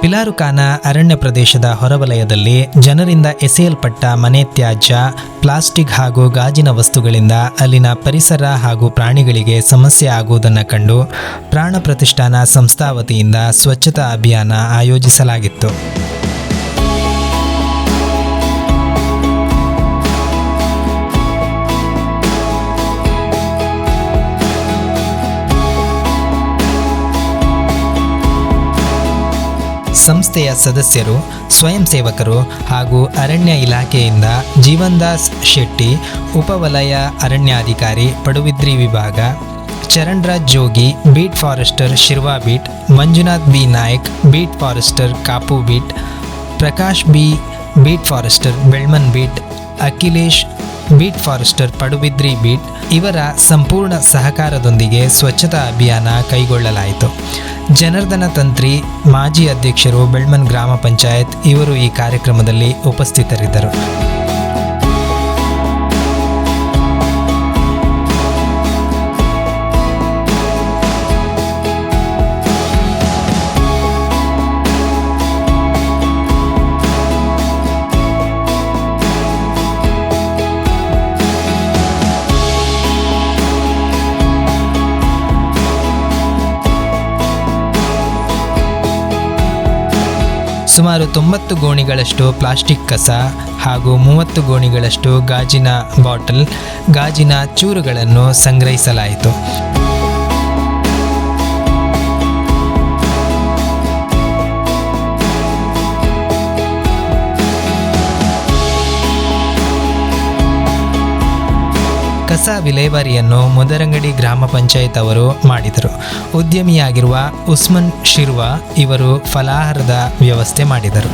ಪಿಲಾರುಕಾನ ಅರಣ್ಯ ಪ್ರದೇಶದ ಹೊರವಲಯದಲ್ಲಿ ಜನರಿಂದ ಎಸೆಯಲ್ಪಟ್ಟ ಮನೆ ತ್ಯಾಜ್ಯ, ಪ್ಲಾಸ್ಟಿಕ್ ಹಾಗೂ ಗಾಜಿನ ವಸ್ತುಗಳಿಂದ ಅಲ್ಲಿನ ಪರಿಸರ ಹಾಗೂ ಪ್ರಾಣಿಗಳಿಗೆ ಸಮಸ್ಯೆ ಆಗುವುದನ್ನು ಕಂಡು ಪ್ರಾಣ ಪ್ರತಿಷ್ಠಾನ ಸಂಸ್ಥಾ ವತಿಯಿಂದ ಸ್ವಚ್ಛತಾ ಅಭಿಯಾನ ಆಯೋಜಿಸಲಾಗಿತ್ತು. ಸಂಸ್ಥೆಯ ಸದಸ್ಯರು, ಸ್ವಯಂ ಸೇವಕರು ಹಾಗೂ ಅರಣ್ಯ ಇಲಾಖೆಯಿಂದ ಜೀವನ್ದಾಸ್ ಶೆಟ್ಟಿ, ಉಪವಲಯ ಅರಣ್ಯಾಧಿಕಾರಿ ಪಡುವಿದ್ರಿ ವಿಭಾಗ, Charanraj Jogi, beat forester Shirva beat, Manjunath B Nayak, beat forester Kapu beat, Prakash B, beat forester Belman beat, Akhilesh beat forester Padubidri beat ಇವರ ಸಂಪೂರ್ಣ ಸಹಕಾರದೊಂದಿಗೆ ಸ್ವಚ್ಛತಾ ಅಭಿಯಾನ ಕೈಗೊಳ್ಳಲಾಯಿತು. ಜನಾರ್ದನ ತಂತ್ರಿ, ಮಾಜಿ ಅಧ್ಯಕ್ಷರು ಬೆಳ್ಮನ್ ಗ್ರಾಮ ಪಂಚಾಯತ್ ಇವರು ಈ ಕಾರ್ಯಕ್ರಮದಲ್ಲಿ ಉಪಸ್ಥಿತರಿದ್ದರು. ಸುಮಾರು ತೊಂಬತ್ತು ಗೋಣಿಗಳಷ್ಟು ಪ್ಲಾಸ್ಟಿಕ್ ಕಸ ಹಾಗೂ ಮೂವತ್ತು ಗೋಣಿಗಳಷ್ಟು ಗಾಜಿನ ಬಾಟಲ್ ಗಾಜಿನ ಚೂರುಗಳನ್ನು ಸಂಗ್ರಹಿಸಲಾಯಿತು. ಕಸ ವಿಲೇವಾರಿಯನ್ನು ಮುದರಂಗಡಿ ಗ್ರಾಮ ಪಂಚಾಯತ್ ಅವರು ಮಾಡಿದರು. ಉದ್ಯಮಿಯಾಗಿರುವ ಉಸ್ಮನ್ ಶಿರ್ವಾ ಇವರು ಫಲಾಹಾರದ ವ್ಯವಸ್ಥೆ ಮಾಡಿದರು.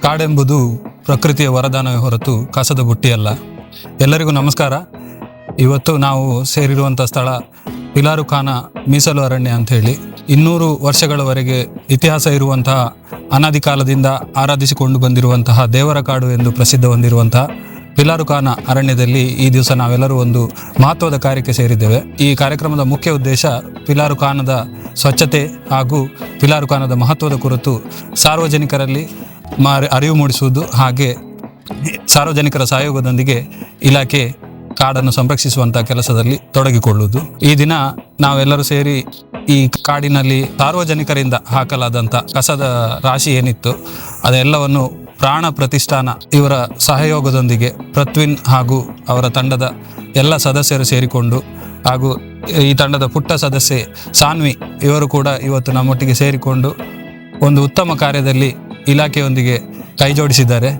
ಕಾಡೆಂಬುದು ಪ್ರಕೃತಿಯ ವರದಾನವೇ ಹೊರತು ಕಸದ ಬುಟ್ಟಿಯಲ್ಲ. ಎಲ್ಲರಿಗೂ ನಮಸ್ಕಾರ. ಇವತ್ತು ನಾವು ಸೇರಿರುವಂಥ ಸ್ಥಳ ಪಿಲಾರು ಖಾನ ಮೀಸಲು ಅರಣ್ಯ ಅಂತ ಹೇಳಿ ಇನ್ನೂರು ವರ್ಷಗಳವರೆಗೆ ಇತಿಹಾಸ ಇರುವಂತಹ ಅನಾದಿ ಕಾಲದಿಂದ ಆರಾಧಿಸಿಕೊಂಡು ಬಂದಿರುವಂತಹ ದೇವರ ಕಾಡು ಎಂದು ಪ್ರಸಿದ್ಧ ಹೊಂದಿರುವಂತಹ ಪಿಲಾರು ಖಾನ ಅರಣ್ಯದಲ್ಲಿ ಈ ದಿವಸ ನಾವೆಲ್ಲರೂ ಒಂದು ಮಹತ್ವದ ಕಾರ್ಯಕ್ಕೆ ಸೇರಿದ್ದೇವೆ. ಈ ಕಾರ್ಯಕ್ರಮದ ಮುಖ್ಯ ಉದ್ದೇಶ ಪಿಲಾರು ಖಾನದ ಸ್ವಚ್ಛತೆ ಹಾಗೂ ಪಿಲಾರುಖಾನದ ಮಹತ್ವದ ಕುರಿತು ಸಾರ್ವಜನಿಕರಲ್ಲಿ ಅರಿವು ಮೂಡಿಸುವುದು ಹಾಗೆ ಸಾರ್ವಜನಿಕರ ಸಹಯೋಗದೊಂದಿಗೆ ಇಲಾಖೆ ಕಾಡನ್ನು ಸಂರಕ್ಷಿಸುವಂಥ ಕೆಲಸದಲ್ಲಿ ತೊಡಗಿಕೊಳ್ಳುವುದು. ಈ ದಿನ ನಾವೆಲ್ಲರೂ ಸೇರಿ ಈ ಕಾಡಿನಲ್ಲಿ ಸಾರ್ವಜನಿಕರಿಂದ ಹಾಕಲಾದಂಥ ಕಸದ ರಾಶಿ ಏನಿತ್ತು ಅದೆಲ್ಲವನ್ನು ಪ್ರಾಣ ಪ್ರತಿಷ್ಠಾನ ಇವರ ಸಹಯೋಗದೊಂದಿಗೆ ಪೃಥ್ವಿನ್ ಹಾಗೂ ಅವರ ತಂಡದ ಎಲ್ಲ ಸದಸ್ಯರು ಸೇರಿಕೊಂಡು ಹಾಗೂ ಈ ತಂಡದ ಪುಟ್ಟ ಸದಸ್ಯೆ ಸಾನ್ವಿ ಇವರು ಕೂಡ ಇವತ್ತು ನಮ್ಮೊಟ್ಟಿಗೆ ಸೇರಿಕೊಂಡು ಒಂದು ಉತ್ತಮ ಕಾರ್ಯದಲ್ಲಿ ಇಲಾಖೆಯೊಂದಿಗೆ ಕೈಜೋಡಿಸಿದ್ದಾರೆ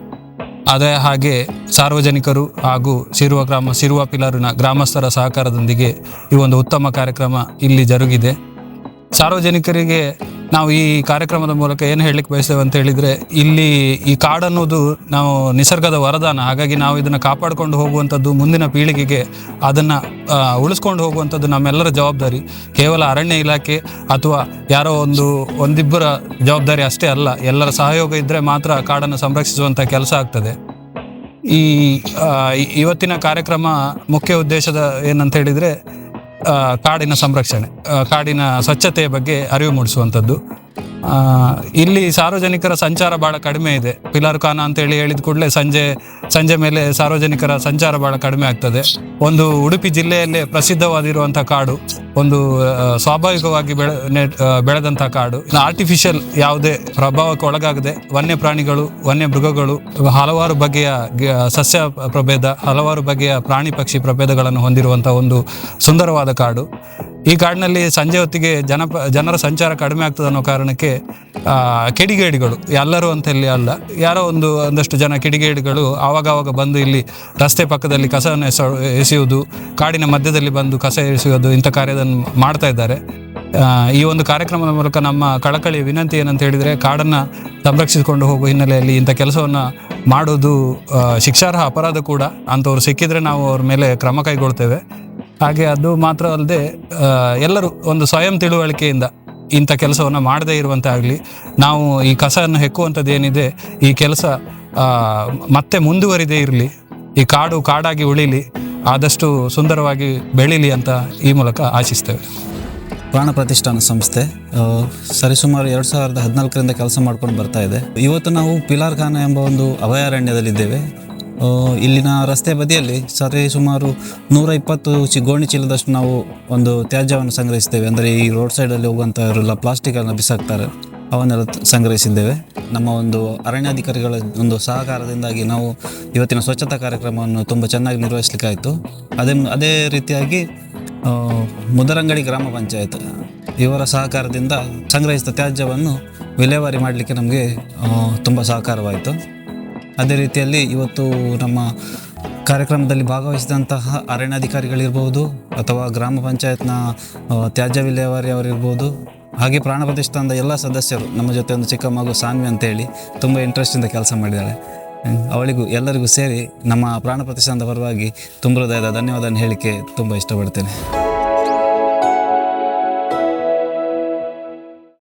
ಅದೇ ಹಾಗೆ ಸಾರ್ವಜನಿಕರು ಹಾಗೂ ಸಿರುವ ಗ್ರಾಮ, ಸಿರುವ ಪಿಲಾರಿನ ಗ್ರಾಮಸ್ಥರ ಸಹಕಾರದೊಂದಿಗೆ ಈ ಒಂದು ಉತ್ತಮ ಕಾರ್ಯಕ್ರಮ ಇಲ್ಲಿ ಜರುಗಿದೆ. ಸಾರ್ವಜನಿಕರಿಗೆ ನಾವು ಈ ಕಾರ್ಯಕ್ರಮದ ಮೂಲಕ ಏನು ಹೇಳಲಿಕ್ಕೆ ಬಯಸ್ತೇವೆ ಅಂತ ಹೇಳಿದರೆ, ಇಲ್ಲಿ ಈ ಕಾಡನ್ನೋದು ನಾವು ನಿಸರ್ಗದ ವರದಾನ. ಹಾಗಾಗಿ ನಾವು ಇದನ್ನು ಕಾಪಾಡಿಕೊಂಡು ಹೋಗುವಂಥದ್ದು ಮುಂದಿನ ಪೀಳಿಗೆಗೆ ಅದನ್ನು ಉಳಿಸ್ಕೊಂಡು ಹೋಗುವಂಥದ್ದು ನಮ್ಮೆಲ್ಲರ ಜವಾಬ್ದಾರಿ. ಕೇವಲ ಅರಣ್ಯ ಇಲಾಖೆ ಅಥವಾ ಯಾರೋ ಒಂದು, ಒಂದಿಬ್ಬರ ಜವಾಬ್ದಾರಿ ಅಷ್ಟೇ ಅಲ್ಲ, ಎಲ್ಲರ ಸಹಯೋಗ ಇದ್ದರೆ ಮಾತ್ರ ಕಾಡನ್ನು ಸಂರಕ್ಷಿಸುವಂಥ ಕೆಲಸ ಆಗ್ತದೆ. ಈ, ಇವತ್ತಿನ ಕಾರ್ಯಕ್ರಮ ಮುಖ್ಯ ಉದ್ದೇಶದ ಏನಂತ ಹೇಳಿದರೆ ಕಾಡಿನ ಸಂರಕ್ಷಣೆ ಕಾಡಿನ ಸ್ವಚ್ಛತೆಯ ಬಗ್ಗೆ ಅರಿವು ಮೂಡಿಸುವಂಥದ್ದು. ಇಲ್ಲಿ ಸಾರ್ವಜನಿಕರ ಸಂಚಾರ ಭಾಳ ಕಡಿಮೆ ಇದೆ. ಪಿಲಾರ್ ಖಾನ ಅಂತೇಳಿ ಹೇಳಿದ ಕೂಡಲೇ ಸಂಜೆ ಸಂಜೆ ಮೇಲೆ ಸಾರ್ವಜನಿಕರ ಸಂಚಾರ ಭಾಳ ಕಡಿಮೆ ಆಗ್ತದೆ. ಒಂದು ಉಡುಪಿ ಜಿಲ್ಲೆಯಲ್ಲೇ ಪ್ರಸಿದ್ಧವಾಗಿರುವಂಥ ಕಾಡು, ಒಂದು ಸ್ವಾಭಾವಿಕವಾಗಿ ಬೆಳೆ ಬೆಳೆದಂಥ ಕಾಡು. ಆರ್ಟಿಫಿಷಿಯಲ್ ಯಾವುದೇ ಪ್ರಭಾವಕ್ಕೆ ಒಳಗಾಗದೆ ವನ್ಯ ಪ್ರಾಣಿಗಳು ವನ್ಯ ಮೃಗಗಳು ಹಲವಾರು ಬಗೆಯ ಸಸ್ಯ ಪ್ರಭೇದ, ಹಲವಾರು ಬಗೆಯ ಪ್ರಾಣಿ ಪಕ್ಷಿ ಪ್ರಭೇದಗಳನ್ನು ಹೊಂದಿರುವಂಥ ಒಂದು ಸುಂದರವಾದ ಕಾಡು. ಈ ಕಾಡಿನಲ್ಲಿ ಸಂಜೆ ಹೊತ್ತಿಗೆ ಜನಪ ಜನರ ಸಂಚಾರ ಕಡಿಮೆ ಆಗ್ತದೆ ಅನ್ನೋ ಕಾರಣಕ್ಕೆ ಕಿಡಿಗೇಡಿಗಳು, ಎಲ್ಲರೂ ಅಂತ ಇಲ್ಲಿ ಅಲ್ಲ, ಯಾರೋ ಒಂದು, ಒಂದಷ್ಟು ಜನ ಕಿಡಿಗೇಡಿಗಳು ಆವಾಗ ಆವಾಗ ಬಂದು ಇಲ್ಲಿ ರಸ್ತೆ ಪಕ್ಕದಲ್ಲಿ ಕಸವನ್ನು ಎಸ, ಎಸೆಯುವುದು, ಕಾಡಿನ ಮಧ್ಯದಲ್ಲಿ ಬಂದು ಕಸ ಎಸೆಯುವುದು, ಇಂಥ ಕಾರ್ಯವನ್ನು ಮಾಡ್ತಾ ಇದ್ದಾರೆ. ಈ ಒಂದು ಕಾರ್ಯಕ್ರಮದ ಮೂಲಕ ನಮ್ಮ ಕಳಕಳಿ ವಿನಂತಿ ಏನಂತ ಹೇಳಿದರೆ, ಕಾಡನ್ನು ಸಂರಕ್ಷಿಸಿಕೊಂಡು ಹೋಗುವ ಹಿನ್ನೆಲೆಯಲ್ಲಿ ಇಂಥ ಕೆಲಸವನ್ನು ಮಾಡೋದು ಶಿಕ್ಷಾರ್ಹ ಅಪರಾಧ ಕೂಡ. ಅಂಥವ್ರು ಸಿಕ್ಕಿದರೆ ನಾವು ಅವ್ರ ಮೇಲೆ ಕ್ರಮ ಕೈಗೊಳ್ತೇವೆ. ಹಾಗೆ ಅದು ಮಾತ್ರ ಅಲ್ಲದೆ ಎಲ್ಲರೂ ಒಂದು ಸ್ವಯಂ ತಿಳುವಳಿಕೆಯಿಂದ ಇಂಥ ಕೆಲಸವನ್ನು ಮಾಡದೇ ಇರುವಂತೆ ಆಗಲಿ, ನಾವು ಈ ಕಸವನ್ನು ಹೆಕ್ಕುವಂಥದ್ದು ಏನಿದೆ ಈ ಕೆಲಸ ಮತ್ತೆ ಮುಂದುವರಿದೇ ಇರಲಿ, ಈ ಕಾಡು ಕಾಡಾಗಿ ಉಳಿಲಿ, ಆದಷ್ಟು ಸುಂದರವಾಗಿ ಬೆಳೀಲಿ ಅಂತ ಈ ಮೂಲಕ ಆಶಿಸ್ತೇವೆ. ಪ್ರಾಣ ಪ್ರತಿಷ್ಠಾನ ಸಂಸ್ಥೆ ಸರಿಸುಮಾರು ಎರಡು ಸಾವಿರದ ಹದಿನಾಲ್ಕರಿಂದ ಕೆಲಸ ಮಾಡ್ಕೊಂಡು ಬರ್ತಾ ಇದೆ. ಇವತ್ತು ನಾವು ಪಿಲಾರ್ ಖಾನ ಎಂಬ ಒಂದು ಅಭಯಾರಣ್ಯದಲ್ಲಿದ್ದೇವೆ. ಇಲ್ಲಿನ ರಸ್ತೆ ಬದಿಯಲ್ಲಿ ಸರಿ ಸುಮಾರು ನೂರ ಇಪ್ಪತ್ತು ಚಿ, ಗೋಣಿ ಚೀಲದಷ್ಟು ನಾವು ಒಂದು ತ್ಯಾಜ್ಯವನ್ನು ಸಂಗ್ರಹಿಸ್ತೇವೆ ಅಂದರೆ ಈ ರೋಡ್ ಸೈಡಲ್ಲಿ ಹೋಗುವಂಥವರೆಲ್ಲ ಪ್ಲಾಸ್ಟಿಕನ್ನು ಬಿಸಾಕ್ತಾರೆ. ಅವನ್ನೆಲ್ಲ ಸಂಗ್ರಹಿಸಿದ್ದೇವೆ. ನಮ್ಮ ಒಂದು ಅರಣ್ಯಾಧಿಕಾರಿಗಳ ಒಂದು ಸಹಕಾರದಿಂದಾಗಿ ನಾವು ಇವತ್ತಿನ ಸ್ವಚ್ಛತಾ ಕಾರ್ಯಕ್ರಮವನ್ನು ತುಂಬ ಚೆನ್ನಾಗಿ ನಿರ್ವಹಿಸಲಿಕ್ಕಾಯಿತು. ಅದೇ ಅದೇ ರೀತಿಯಾಗಿ ಮುದರಂಗಡಿ ಗ್ರಾಮ ಪಂಚಾಯತ್ ಇವರ ಸಹಕಾರದಿಂದ ಸಂಗ್ರಹಿಸಿದ ತ್ಯಾಜ್ಯವನ್ನು ವಿಲೇವಾರಿ ಮಾಡಲಿಕ್ಕೆ ನಮಗೆ ತುಂಬ ಸಹಕಾರವಾಯಿತು. ಅದೇ ರೀತಿಯಲ್ಲಿ ಇವತ್ತು ನಮ್ಮ ಕಾರ್ಯಕ್ರಮದಲ್ಲಿ ಭಾಗವಹಿಸಿದಂತಹ ಅರಣ್ಯಾಧಿಕಾರಿಗಳಿರ್ಬೋದು ಅಥವಾ ಗ್ರಾಮ ಪಂಚಾಯತ್ನ ತ್ಯಾಜ್ಯ ವಿಲೇವಾರಿ ಅವರಿರ್ಬೋದು, ಹಾಗೆ ಪ್ರಾಣ ಪ್ರತಿಷ್ಠಾನದ ಎಲ್ಲ ಸದಸ್ಯರು, ನಮ್ಮ ಜೊತೆ ಒಂದು ಚಿಕ್ಕ ಮಗು ಸಾನ್ವಿ ಅಂತೇಳಿ ತುಂಬ ಇಂಟ್ರೆಸ್ಟಿಂದ ಕೆಲಸ ಮಾಡಿದ್ದಾಳೆ. ಅವಳಿಗೂ ಎಲ್ಲರಿಗೂ ಸೇರಿ ನಮ್ಮ ಪ್ರಾಣ ಪ್ರತಿಷ್ಠಾನದ ಪರವಾಗಿ ತುಂಬ ಹೃದಯದ ಧನ್ಯವಾದ ಹೇಳಿಕೆ ತುಂಬ ಇಷ್ಟಪಡ್ತೇನೆ